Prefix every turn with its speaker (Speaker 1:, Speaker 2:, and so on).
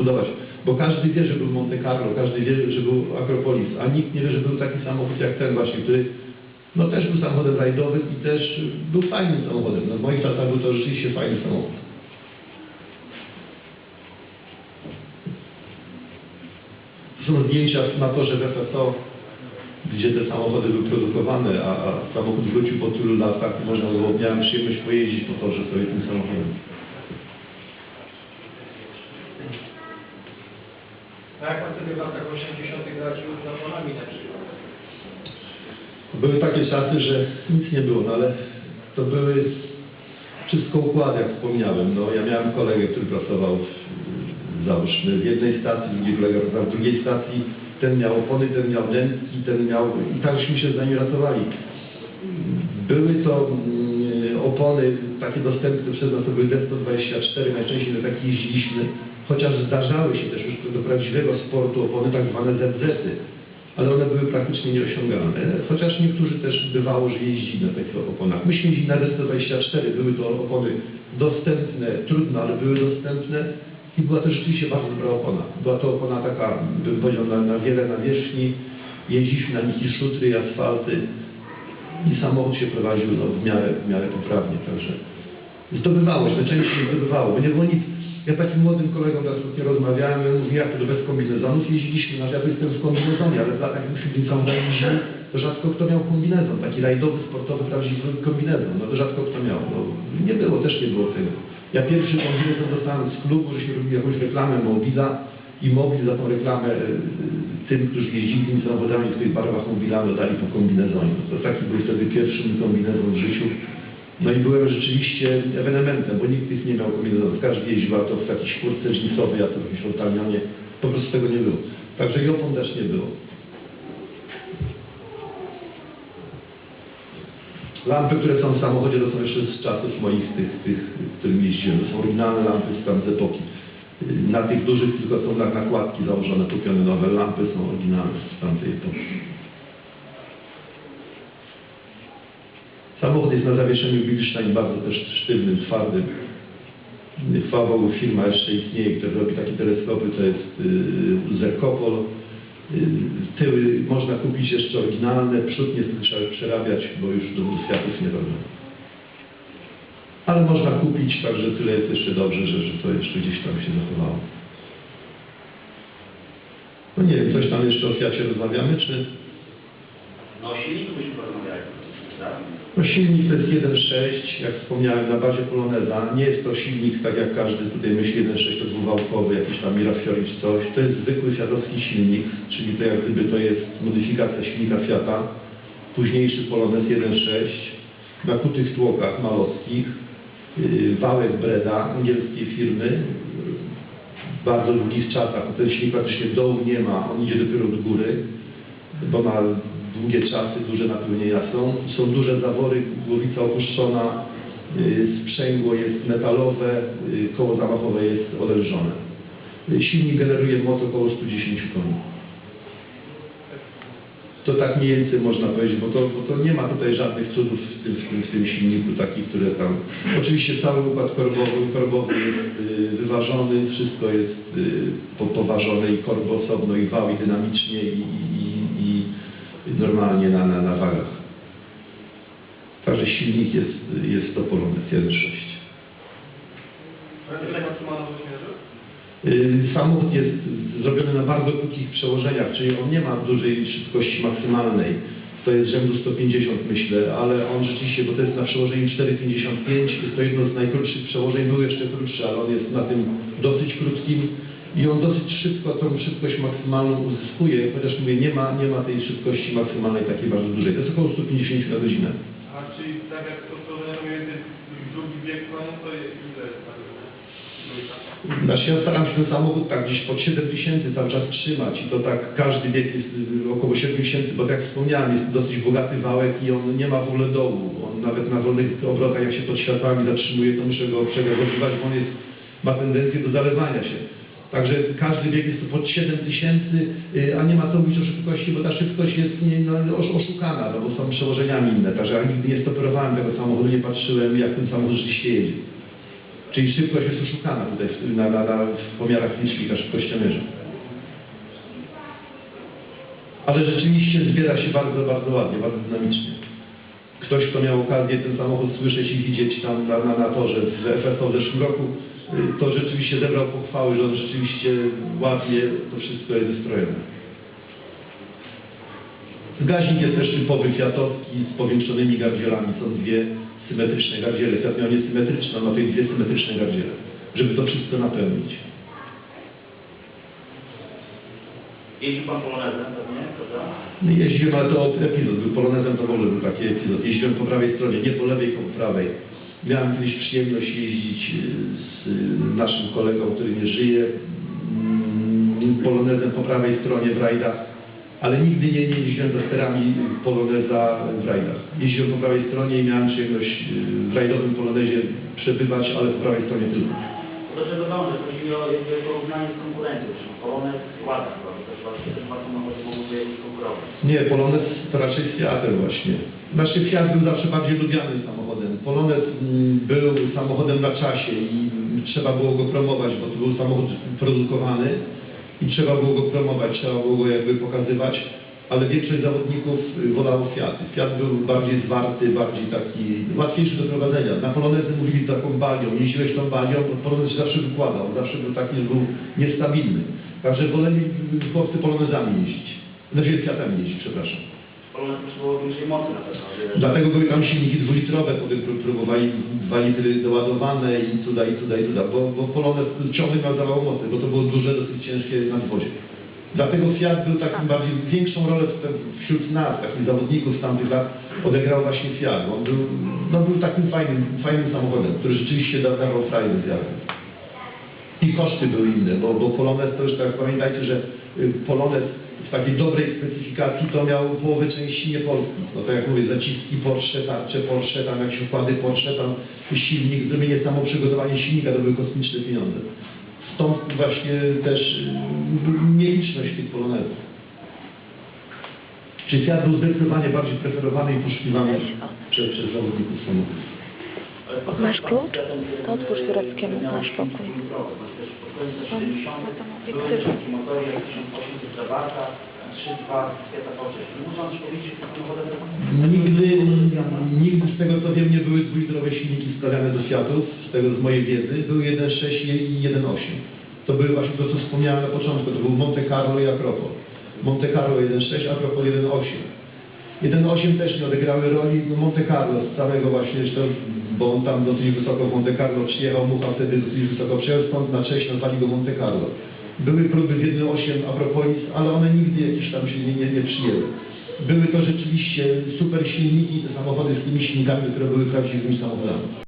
Speaker 1: budować. Bo każdy wie, że był Monte Carlo, każdy wie, że był Akropolis, a nikt nie wie, że był taki samochód jak ten właśnie, który no też był samochodem rajdowym i też był fajnym samochodem. No, w moich czasach był to rzeczywiście fajny samochód. Są zdjęcia na torze w FSO, gdzie te samochody były produkowane, a, a samochód wrócił po tylu latach i można było, miałem przyjemność pojeździć po torze sobie tym samochodem.
Speaker 2: A jak pan wtedy w latach 80. radził z Japonami na przykład?
Speaker 1: Były takie czasy, że nic nie było, no ale to były wszystko układy, jak wspomniałem. No, ja miałem kolegę, który pracował w, załóżmy w jednej stacji, drugi kolega pracował w drugiej stacji. Ten miał opony, ten miał dętki, ten miał... I tak się z nimi ratowali. Były to mm, opony takie dostępne przez nas, to były D124, najczęściej na takie jeździliśmy, chociaż zdarzały się też już do prawdziwego sportu opony tak zwane ZZ-y, ale one były praktycznie nieosiągalne, chociaż niektórzy też bywało, że jeździli na takich oponach. Myśmy jeździli na D124, były to opony dostępne, trudne, ale były dostępne i była to rzeczywiście bardzo dobra opona. Była to opona taka, bym powiedział, na, na wiele nawierzchni, jeździliśmy na nich szutry, i asfalty, i samochód się prowadził no, w, miarę, w miarę poprawnie, także zdobywało się, najczęściej zdobywało, bo nie było nic. Ja takim młodym kolegą teraz nie rozmawiałem, ja mówię, jak to bez kombinezonów jeździliśmy, no ja to jestem w kombinezonie, ale w latach myśmy tym samochodem jeździli, to rzadko kto miał kombinezon, taki rajdowy, sportowy, prawdziwy kombinezon, no to rzadko kto miał, no nie było, też nie było tego. Ja pierwszy kombinezon dostałem z klubu, żeśmy robili jakąś reklamę Mobila i Mobil za tą reklamę e, tym, którzy jeździli tymi samochodami w tych barwach Mobila, dali po kombinezonie. To taki był wtedy pierwszy kombinezon w życiu. No i byłem rzeczywiście ewenementem, bo nikt tych nie miał kombinezonów. Każdy jeździł, a to w jakiejś kurtce dżinsowej, a to w jakimś otalionie. Po prostu tego nie było. Także i opon też nie było. Lampy, które są w samochodzie, to są jeszcze z czasów moich tych, tych którym jeździłem. To są oryginalne lampy z tamtej epoki. Na tych dużych tylko są na nakładki założone, kupione nowe lampy, są oryginalne z tamtej epoki. Samochód jest na zawieszeniu Bilstein, bardzo też sztywnym, twardym. Bogu, firma jeszcze istnieje, która robi takie teleskopy, to jest yy, Zerkopol. Yy, tyły można kupić jeszcze oryginalne, przód niestety trzeba przerabiać, bo już do światów nie robią. Ale można kupić, także tyle jest jeszcze dobrze, że, że to jeszcze gdzieś tam się zachowało. No nie wiem, coś tam jeszcze o Fiacie rozmawiamy, czy...
Speaker 3: No o silniku byśmy porozmawiali.
Speaker 1: No silnik to jest 1.6, jak wspomniałem, na bazie Poloneza. Nie jest to silnik, tak jak każdy tutaj myśli, 1.6 to dwuwałkowy, jakiś tam Mirafiori czy coś. To jest zwykły fiatowski silnik, czyli to jak gdyby to jest modyfikacja silnika Fiata. Późniejszy Polonez 1.6 na kutych tłokach malowskich. Yy, Wałek Breda, angielskiej firmy. W bardzo długich czasach. Ten silnik praktycznie dołu nie ma, on idzie dopiero do góry bo ma długie czasy, duże napełnienia są. Są duże zawory, głowica opuszczona, y, sprzęgło jest metalowe, y, koło zamachowe jest odelżone. Y, Silnik generuje moc około 110 koni. To tak mniej więcej można powiedzieć, bo to, bo to nie ma tutaj żadnych cudów w tym, w tym, w tym silniku, takich, które tam... Oczywiście cały układ korbowy, korbowy jest y, wyważony, wszystko jest y, po, poważone i korby osobno, i wał, i dynamicznie, i, i normalnie na, na, na wagach. Także silnik jest, jest to Polones 1.6.
Speaker 2: Ale ile maksymalną rozmiarze?
Speaker 1: Y, Samochód jest zrobiony na bardzo krótkich przełożeniach, czyli on nie ma dużej szybkości maksymalnej. To jest rzędu 150 myślę, ale on rzeczywiście, bo to jest na przełożeniu 4,55, jest to jedno z najkrótszych przełożeń, był jeszcze krótszy, ale on jest na tym dosyć krótkim i on dosyć szybko tą szybkość maksymalną uzyskuje, chociaż mówię, nie ma, nie ma tej szybkości maksymalnej takiej bardzo dużej. To jest około 150 na godzinę.
Speaker 2: A czyli tak jak to jest drugi bieg koni, to jest ile jest?
Speaker 1: Znaczy ja staram się ten samochód tak gdzieś pod 7 tysięcy cały czas trzymać i to tak każdy bieg jest y, około 7 tysięcy, bo tak jak wspomniałem, jest dosyć bogaty wałek i on nie ma w ogóle dołu. On nawet na wolnych obrotach, jak się pod światłami zatrzymuje, to muszę go przegazowywać, bo on jest, ma tendencję do zalewania się. Także każdy bieg jest pod 7 tysięcy, y, a nie ma co mówić o szybkości, bo ta szybkość jest nie, no, osz- oszukana, no, bo są przełożeniami inne. Także ja nigdy nie stoperowałem tego samochodu, nie patrzyłem jak ten samochód rzeczywiście jedzie. Czyli szybkość jest oszukana tutaj w, na, na, na, w pomiarach licznika szybkościomierza. Ale rzeczywiście zbiera się bardzo, bardzo ładnie, bardzo dynamicznie. Ktoś, kto miał okazję ten samochód słyszeć i widzieć tam na, na, na torze w FFO w zeszłym roku, to rzeczywiście zebrał pochwały, że on rzeczywiście ładnie to wszystko jest wystrojone. Gaźnik jest też typowy fiatowski z powiększonymi gardzielami. Są dwie symetryczne gardziele. Fiat miał niesymetryczne, a ma tutaj dwie symetryczne gardziele, żeby to wszystko napełnić.
Speaker 3: Jeździł pan polonezem pewnie, prawda?
Speaker 1: No Jeździłem, ale to epizod, był polonezem to w ogóle był taki epizod. Jeździłem po prawej stronie, nie po lewej, po prawej. Miałem kiedyś przyjemność jeździć y, z y, naszym kolegą, który nie żyje, mm, polonezem po prawej stronie w rajdach, ale nigdy nie, nie jeździłem za sterami poloneza w rajdach. Jeździłem po prawej stronie i miałem przyjemność y, w rajdowym polonezie przebywać, ale po prawej stronie tylko.
Speaker 3: Do czego dążę? Chodzi o porównanie z konkurencją. Polonez ładny, bo też właśnie te dwa samochody mogłyby jakoś konkurować.
Speaker 1: Nie, Polonez to raczej Fiatem właśnie. Znaczy Fiat był zawsze bardziej lubianym samochodem. Polonez mm, był samochodem na czasie i trzeba było go promować, bo to był samochód produkowany i trzeba było go promować, trzeba było go jakby pokazywać, ale większość zawodników wolało Fiaty. Fiat był bardziej zwarty, bardziej taki łatwiejszy do prowadzenia. Na Polonezy mówili taką balią, jeździłeś tą balią, to Polonez się zawsze wykładał, zawsze był taki, że był niestabilny. Także woleli chłopcy Polonezami jeździć. Znaczy Fiatami jeździć, przepraszam.
Speaker 3: Polonez potrzebował większej mocy na pewno.
Speaker 1: Dlatego były tam silniki dwulitrowe, potem pró- próbowali dwa litry doładowane i cuda, i cuda, i cuda, bo, bo Polonez ciągle miał za mało mocy, bo to było duże, dosyć ciężkie nadwozie. Dlatego Fiat był takim bardziej, większą rolę wśród nas, takich zawodników tamtych lat odegrał właśnie Fiat. On był, no, był takim fajnym, fajnym samochodem, który rzeczywiście da- dawał frajdę z jazdy. I koszty były inne, bo, bo Polonez to już tak pamiętajcie, że y, Polonez w takiej dobrej specyfikacji to miał połowę części niepolskich. No to jak mówię, zaciski Porsche, tarcze Porsche, tam jakieś układy Porsche, tam silnik, zrobienie samo przygotowanie silnika to były kosmiczne pieniądze. Stąd właśnie też y, nieliczność tych Polonezów. Czyli Fiat był zdecydowanie bardziej preferowany i poszukiwany przez, przez zawodników samochodów.
Speaker 4: Masz klucz? To otwórz Jureckiemu, masz pokój.
Speaker 3: silnikowy, bo też pod koniec lat
Speaker 4: Mam-
Speaker 3: 70.
Speaker 4: ma tam
Speaker 3: były
Speaker 4: obiektywy.
Speaker 3: takie motory jak 1800 Zabarta, 3.2 Fiata Porsche. Czy można coś powiedzieć, że tych samochodach
Speaker 1: Nigdy, nigdy z tego co wiem nie były dwulitrowe silniki wstawiane do Fiatów, z tego z mojej wiedzy, były 1.6 i 1.8. To były właśnie to, co wspomniałem na początku, to był Monte Carlo i Akropol. Monte Carlo 1.6, Akropol 1.8. 1.8 też nie odegrały roli no Monte Carlo z całego właśnie, zresztą, bo on tam dosyć wysoko w Monte Carlo przyjechał, Mucha wtedy dosyć wysoko przyjechał, stąd na cześć nazwali go Monte Carlo. Były próby z 1.8 Apropolis, ale one nigdy jakieś tam się nie, nie, nie przyjęły. Były to rzeczywiście super silniki, te samochody z tymi silnikami, które były prawdziwymi samochodami.